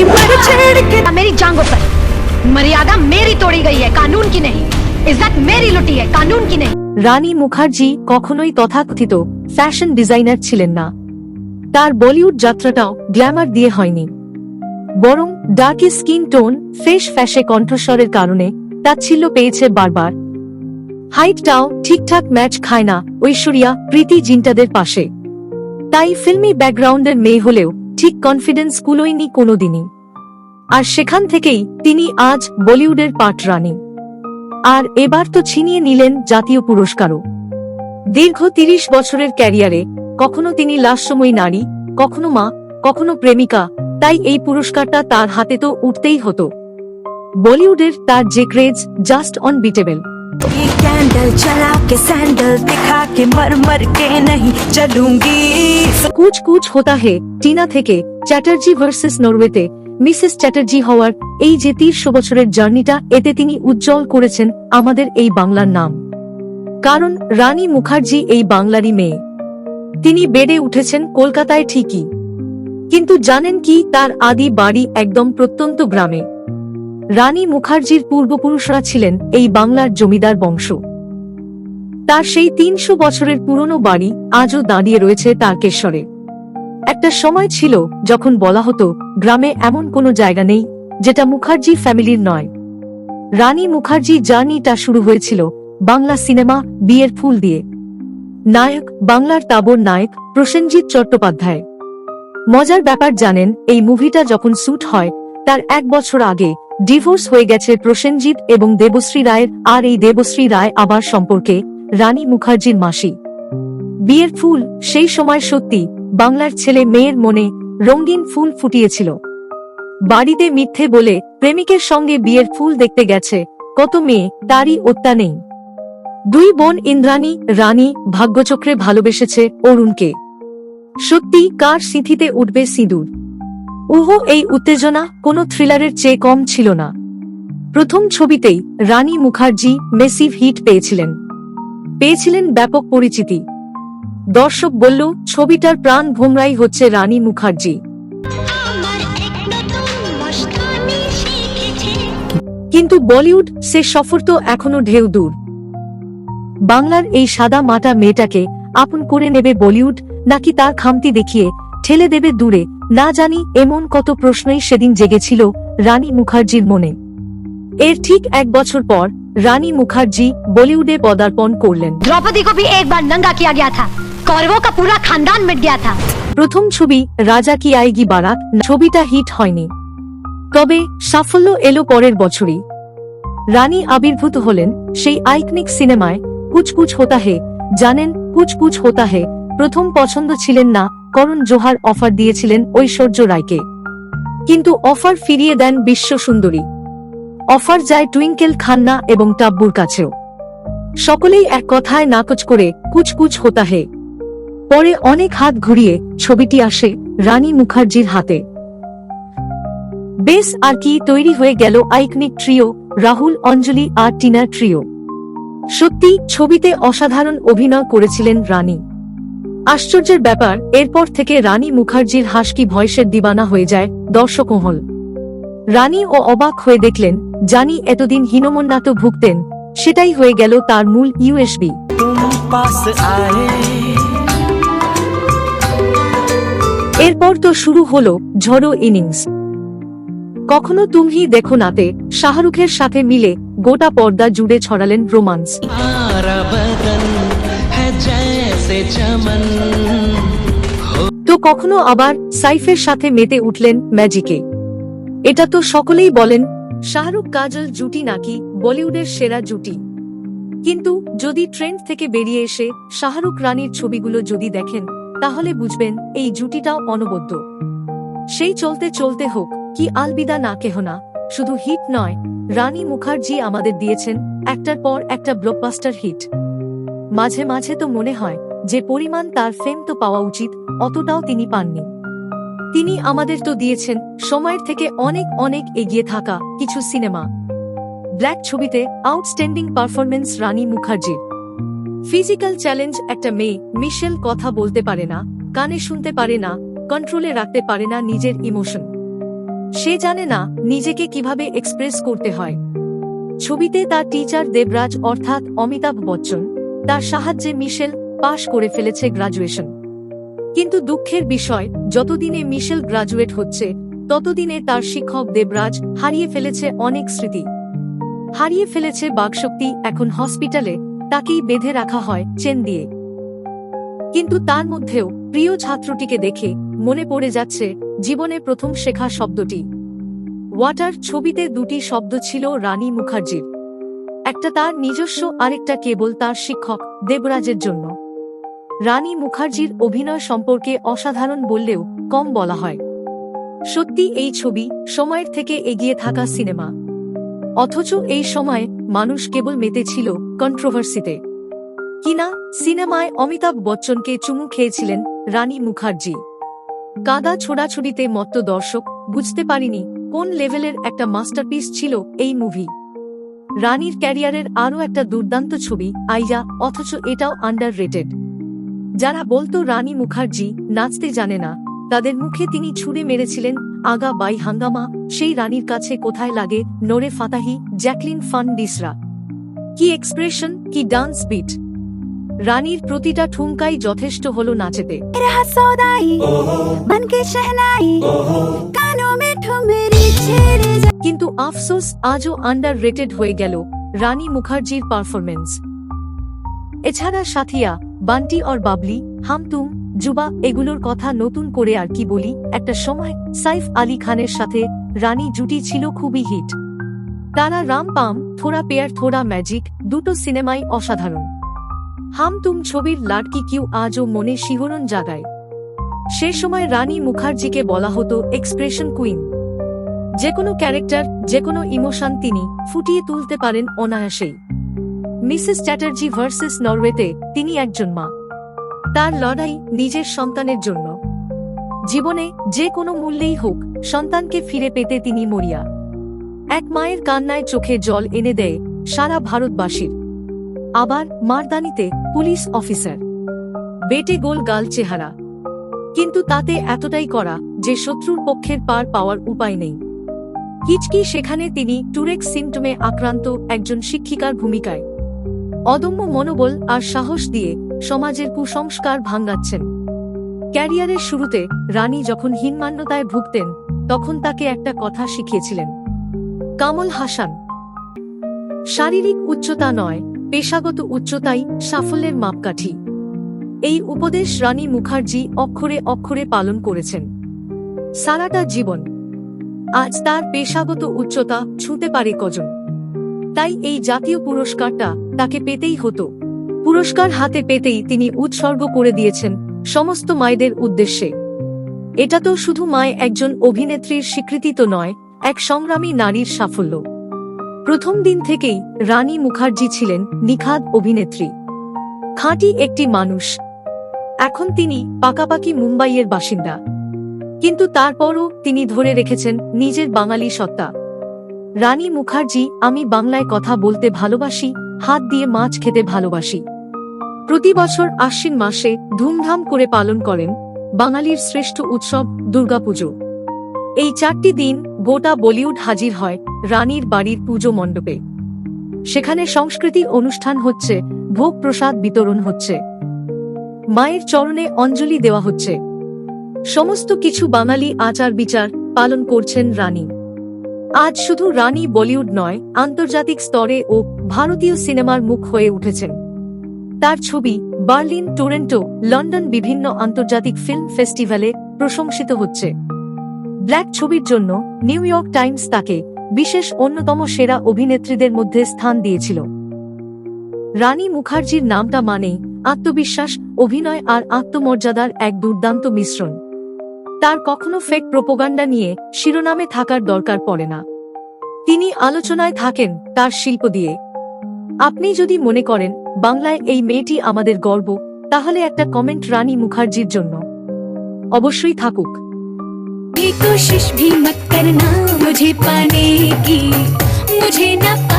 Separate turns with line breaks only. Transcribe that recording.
पर छेड़ के
मेरी जांगों पर मर्यादा मेरी तोड़ी गई है कानून की नहीं इज्जत मेरी लुटी है कानून की नहीं
রানী মুখার্জি কখনোই তথাকথিত ফ্যাশন ডিজাইনার ছিলেন না তার বলিউড যাত্রাটাও গ্ল্যামার দিয়ে হয়নি বরং ডার্কি স্কিন টোন ফ্রেশ ফ্যাশে কণ্ঠস্বরের কারণে তাচ্ছিল্য পেয়েছে বারবার হাইটটাও ঠিকঠাক ম্যাচ খায় না ঐশ্বরিয়া প্রীতি জিন্টাদের পাশে তাই ফিল্মি ব্যাকগ্রাউন্ডের মেয়ে হলেও ঠিক কনফিডেন্স কুলোয়নি কোনোদিনই। আর সেখান থেকেই তিনি আজ বলিউডের পাট রানী। আর এবার তো ছিনিয়ে নিলেন জাতীয় পুরস্কারও। দীর্ঘ তিরিশ বছরের ক্যারিয়ারে কখনো তিনি লাশসময়ী নারী, কখনো মা, কখনো প্রেমিকা, তাই এই পুরস্কারটা তার হাতে তো উঠতেই হতো। বলিউডের তার যে ক্রেজ জাস্ট অনবিটেবল
ये कैंडल चला के सैंडल दिखा के मर मर के नहीं चलूंगी
কুচ কুচ হোতা হে টিনা থেকে চ্যাটার্জি ভার্সেস নরওয়েতে মিসেস চ্যাটার্জি হওয়ার এই যে তিরশো বছরের জার্নিটা এতে তিনি উজ্জ্বল করেছেন আমাদের এই বাংলার নাম কারণ রানী মুখার্জি এই বাংলারই মেয়ে তিনি বেড়ে উঠেছেন কলকাতায় ঠিকই কিন্তু জানেন কি তার আদি বাড়ি একদম প্রত্যন্ত গ্রামে রানী মুখার্জির পূর্বপুরুষরা ছিলেন এই বাংলার জমিদার বংশ। তার সেই তিনশো বছরের পুরনো বাড়ি আজও দাঁড়িয়ে রয়েছে তারকেশ্বরে। একটা সময় ছিল যখন বলা হতো, গ্রামে এমন কোনো জায়গা নেই, যেটা মুখার্জি ফ্যামিলির নয়। রানী মুখার্জি জার্নিটা শুরু হয়েছিল বাংলা সিনেমা, বিয়ের ফুল দিয়ে। নায়ক, বাংলার তাবর নায়ক প্রসেনজিৎ চট্টোপাধ্যায়। মজার ব্যাপার জানেন, এই মুভিটা যখন শুট হয় তার এক বছর আগে ডিভোর্স হয়ে গেছে প্রসেনজিৎ এবং দেবশ্রী রায়ের, আর এই দেবশ্রী রায় আবার সম্পর্কে রানী মুখার্জির মাসি। বিয়ের ফুল, সেই সময় সত্যি, বাংলার ছেলে মেয়ের মনে রঙিন ফুল ফুটিয়েছিল। বাড়িতে মিথ্যে বলে প্রেমিকের সঙ্গে বিয়ের ফুল দেখতে গেছে, কত মেয়ে, তারই ওত্তা নেই। দুই বোন ইন্দ্রাণী, রানী, ভাগ্যচক্রে ভালোবেসেছে অরুণকে। সত্যি, কার সিঁথিতে উঠবে সিঁদুর? উহো এই উত্তেজনা কোনো থ্রিলারের চেয়ে কম ছিল না। প্রথম ছবিতেই রানী মুখার্জি মেসিভ হিট পেয়েছিলেন। পেয়েছিলেন ব্যাপক পরিচিতি। দর্শক বলল ছবিটার প্রাণ ভোমরাই হচ্ছে রানী মুখার্জি। কিন্তু বলিউড সে সফর তো এখনও ঢেউ দূর। বাংলার এই সাদা মাটা মেয়েটাকে আপন করে নেবে বলিউড নাকি তার খামতি দেখিয়ে ঠেলে দেবে দূরে না জানি এমন কত প্রশ্নই সেদিন জেগেছিল রানী মুখার্জির মনে। এর ঠিক এক বছর পর রানী মুখার্জি বলিউডে পদার্পণ করলেন।
দ্রৌপদী কবি একবার নঙ্গা কিয়া গিয়া থা করব কা পুরা খানদান মিট গিয়া থা।
প্রথম ছবি রাজা কি আইগি বারাত ছবিটা হিট হয়নি। তবে সাফল্য এলো পরের বছরই। রানী আবির্ভূত হলেন সেই আইকনিক সিনেমায় কুচকুচ হোতা হে জানেন কুচকুচ হোতা হে প্রথম পছন্দ ছিলেন না করণ জোহার অফার দিয়েছিলেন ঐশ্বর্য রায়কে। কিন্তু অফার ফিরিয়ে দেন বিশ্ব সুন্দরী অফার যায় টুইঙ্কেল খান্না এবং টাব্বুর কাছেও। সকলেই এক কথায় নাকচ করে কুচ কুচ হোতা হে। পরে অনেক হাত ঘুরিয়ে ছবিটি আসে রানী মুখার্জির হাতে। বেশ আর কি তৈরি হয়ে গেল আইকনিক ট্রিও, রাহুল, অঞ্জলি আর টিনার ট্রিও। সত্যি ছবিতে অসাধারণ অভিনয় করেছিলেন রানী। আশ্চর্যের ব্যাপার, এরপর থেকে রানী মুখার্জির হাসকি ভয়েসের দিবানা হয়ে যায় দর্শকমহল রানী ও অবাক হয়ে দেখলেন, জানি এতদিন হীনমন্যাত ভুগতেন, সেটাই হয়ে গেল তার মূল ইউএসবি এরপর তো শুরু হল ঝড়ো ইনিংস। কখনো তুমি দেখো নাতে, শাহরুখের সাথে মিলে গোটা পর্দা জুড়ে ছড়ালেন রোমান্স। তো কখনো আবার সাইফের সাথে মেতে উঠলেন ম্যাজিকে। এটা তো সকলেই বলেন, শাহরুখ কাজল জুটি নাকি বলিউডের সেরা জুটি। কিন্তু যদি ট্রেন্ড থেকে বেরিয়ে এসে শাহরুখ রানীর ছবিগুলো যদি দেখেন, তাহলে বুঝবেন এই জুটিটাও অনবদ্য। সেই চলতে চলতে হোক, কি আলবিদা না কেহ না, শুধু হিট নয়, রানী মুখার্জি আমাদের দিয়েছেন একটার পর একটা ব্লকবাস্টার হিট। মাঝে মাঝে তো মনে হয় যে পরিমাণ তার ফেম তো পাওয়া উচিত, অতটাও তিনি পাননি। তিনি আমাদের তো দিয়েছেন, সময়ের থেকে অনেক অনেক এগিয়ে থাকা কিছু সিনেমা। ব্ল্যাক ছবিতে আউটস্ট্যান্ডিং পারফরমেন্স রানী মুখার্জির। ফিজিক্যাল চ্যালেঞ্জ একটা মেয়ে মিশেল কথা বলতে পারে না, কানে শুনতে পারে না, কন্ট্রোলে রাখতে পারে না নিজের ইমোশন। সে জানে না নিজেকে কীভাবে এক্সপ্রেস করতে হয়। ছবিতে তার টিচার দেবরাজ অর্থাৎ অমিতাভ বচ্চন, তার সাহায্যে মিশেল পাশ করে ফেলেছে গ্রাজুয়েশন কিন্তু দুঃখের বিষয়, যতদিনে মিশেল গ্রাজুয়েট হচ্ছে, ততদিনে তার শিক্ষক দেবরাজ হারিয়ে ফেলেছে অনেক স্মৃতি। হারিয়ে ফেলেছে বাকশক্তি, এখন হসপিটালে তাকেই বেঁধে রাখা হয় চেন দিয়ে। কিন্তু তার মধ্যেও প্রিয় ছাত্রটিকে দেখে মনে পড়ে যাচ্ছে জীবনে প্রথম শেখা শব্দটি। ওয়াটার ছবিতে দুটি শব্দ ছিল রানী মুখার্জির। একটা তার নিজস্ব, আরেকটা কেবল তার শিক্ষক দেবরাজের জন্য। রানী মুখার্জির অভিনয় সম্পর্কে অসাধারণ বললেও কম বলা হয়। সত্যি এই ছবি সময়ের থেকে এগিয়ে থাকা সিনেমা। অথচ এই সময় মানুষ কেবল মেতেছিল কন্ট্রোভার্সিতে কিনা সিনেমায় অমিতাভ বচ্চনকে চুমু খেয়েছিলেন রানী মুখার্জি। কাদা ছোড়াছুড়িতে মত্ত দর্শক বুঝতে পারিনি কোন লেভেলের একটা মাস্টারপিস ছিল এই মুভি রানীর ক্যারিয়ারের আরও একটা দুর্দান্ত ছবি, আইয়া, অথচ এটাও আন্ডার রেটেড যারা বলতো রানী মুখার্জি নাচতে জানে না তাদের মুখে তিনি ছুড়ে মেরেছিলেন আগা বাই হাঙ্গামা সেই রানীর কাছে কোথায় লাগে নোরে ফাতাহি জ্যাকলিন ফান ডিসরা? কি এক্সপ্রেশন কি ডান্স বিট। রানীর প্রতিটা ঠুমকাই যথেষ্ট হল নাচেতে। কিন্তু আফসোস আজও আন্ডার রেটেড হয়ে গেল রানী মুখার্জির পারফরমেন্স এছাড়া সাথিয়া বান্টি অর বাবলি হামতুম জুবা, এগুলোর কথা নতুন করে আর কি বলি, একটা সময় সাইফ আলী খানের সাথে রানী জুটি ছিল খুবই হিট। তারা রাম পাম, থোড়া পেয়ার, থোড়া ম্যাজিক, দুটো সিনেমাই অসাধারণ। হাম তুম ছবির লাটকি কিউ আজও মনে শিহরণ জাগায়। সে সময় রানী মুখার্জিকে বলা হতো এক্সপ্রেশন কুইন। যে কোনো ক্যারেক্টার যে কোনো ইমোশন তিনি ফুটিয়ে তুলতে পারেন অনায়াসেই। মিসেস চ্যাটার্জি ভার্সেস নরওয়েতে তিনি একজন মা। তার লড়াই নিজের সন্তানের জন্য। জীবনে যে কোনো মূল্যেই হোক, সন্তানকে ফিরে পেতে তিনি মরিয়া। এক মায়ের কান্নায় চোখে জল এনে দেয় সারা ভারতবাসীর। আবার মারদানিতে পুলিশ অফিসার। বেটে গোল গাল চেহারা। কিন্তু তাতে এতটাই করা যে শত্রুর পক্ষের পার পাওয়ার উপায় নেই। হিচকি সেখানে তিনি টুরেক সিমটমে আক্রান্ত একজন শিক্ষিকার ভূমিকায়। অদম্য মনোবল আর সাহস দিয়ে সমাজের কুসংস্কার ভাঙ্গাচ্ছেন ক্যারিয়ারের শুরুতে রানী যখন হীনমান্যতায় ভুগতেন, তখন তাকে একটা কথা শিখিয়েছিলেন। কামল হাসান, শারীরিক উচ্চতা নয়, পেশাগত উচ্চতাই সাফল্যের মাপকাঠি। এই উপদেশ রানী মুখার্জি অক্ষরে অক্ষরে পালন করেছেন। সারাটা জীবন, আজ তার পেশাগত উচ্চতা ছুঁতে পারে কজন? তাই এই জাতীয় পুরস্কারটা তাকে পেতেই হতো। পুরস্কার হাতে পেতেই তিনি উৎসর্গ করে দিয়েছেন সমস্ত মায়েদের উদ্দেশ্যে। এটা তো শুধু মায় একজন অভিনেত্রীর স্বীকৃতি তো নয়, এক সংগ্রামী নারীর সাফল্য। প্রথম দিন থেকেই রানী মুখার্জি ছিলেন নিখাদ অভিনেত্রী। খাঁটি একটি মানুষ। এখন তিনি পাকাপাকি মুম্বাইয়ের বাসিন্দা। কিন্তু তারপরও তিনি ধরে রেখেছেন নিজের বাঙালি সত্তা। রানী মুখার্জি, আমি বাংলায় কথা বলতে ভালোবাসি হাত দিয়ে মাছ খেতে ভালোবাসি। প্রতি বছর আশ্বিন মাসে ধুমধাম করে পালন করেন বাঙালির শ্রেষ্ঠ উৎসব দুর্গাপুজো। এই চারটি দিন গোটা বলিউড হাজির হয় রানীর বাড়ির পুজো মণ্ডপে। সেখানে সংস্কৃতি অনুষ্ঠান হচ্ছে, ভোগ প্রসাদ বিতরণ হচ্ছে। মায়ের চরণে অঞ্জলি দেওয়া হচ্ছে। সমস্ত কিছু বাঙালি আচার বিচার পালন করছেন রানী। আজ শুধু রানী বলিউড নয়, আন্তর্জাতিক স্তরে ও ভারতীয় সিনেমার মুখ হয়ে উঠেছেন। তার ছবি বার্লিন টরেন্টো, লন্ডন বিভিন্ন আন্তর্জাতিক ফিল্ম ফেস্টিভ্যালে প্রশংসিত হচ্ছে। ব্ল্যাক ছবির জন্য নিউ ইয়র্ক টাইমস তাকে বিশেষ অন্যতম সেরা অভিনেত্রীদের মধ্যে স্থান দিয়েছিল। রানী মুখার্জির নামটা মানে আত্মবিশ্বাস, অভিনয় আর আত্মমর্যাদার এক দুর্দান্ত মিশ্রণ। তার কখনো ফেক প্রোপোগান্ডা নিয়ে শিরোনামে থাকার দরকার পড়ে না তিনি আলোচনায় থাকেন তার শিল্প দিয়ে আপনি যদি মনে করেন বাংলায় এই মেয়েটি আমাদের গর্ব তাহলে একটা কমেন্ট রানী মুখার্জির জন্য অবশ্যই থাকুক
भी कोशिश भी मत करना मुझे पाने की मुझे न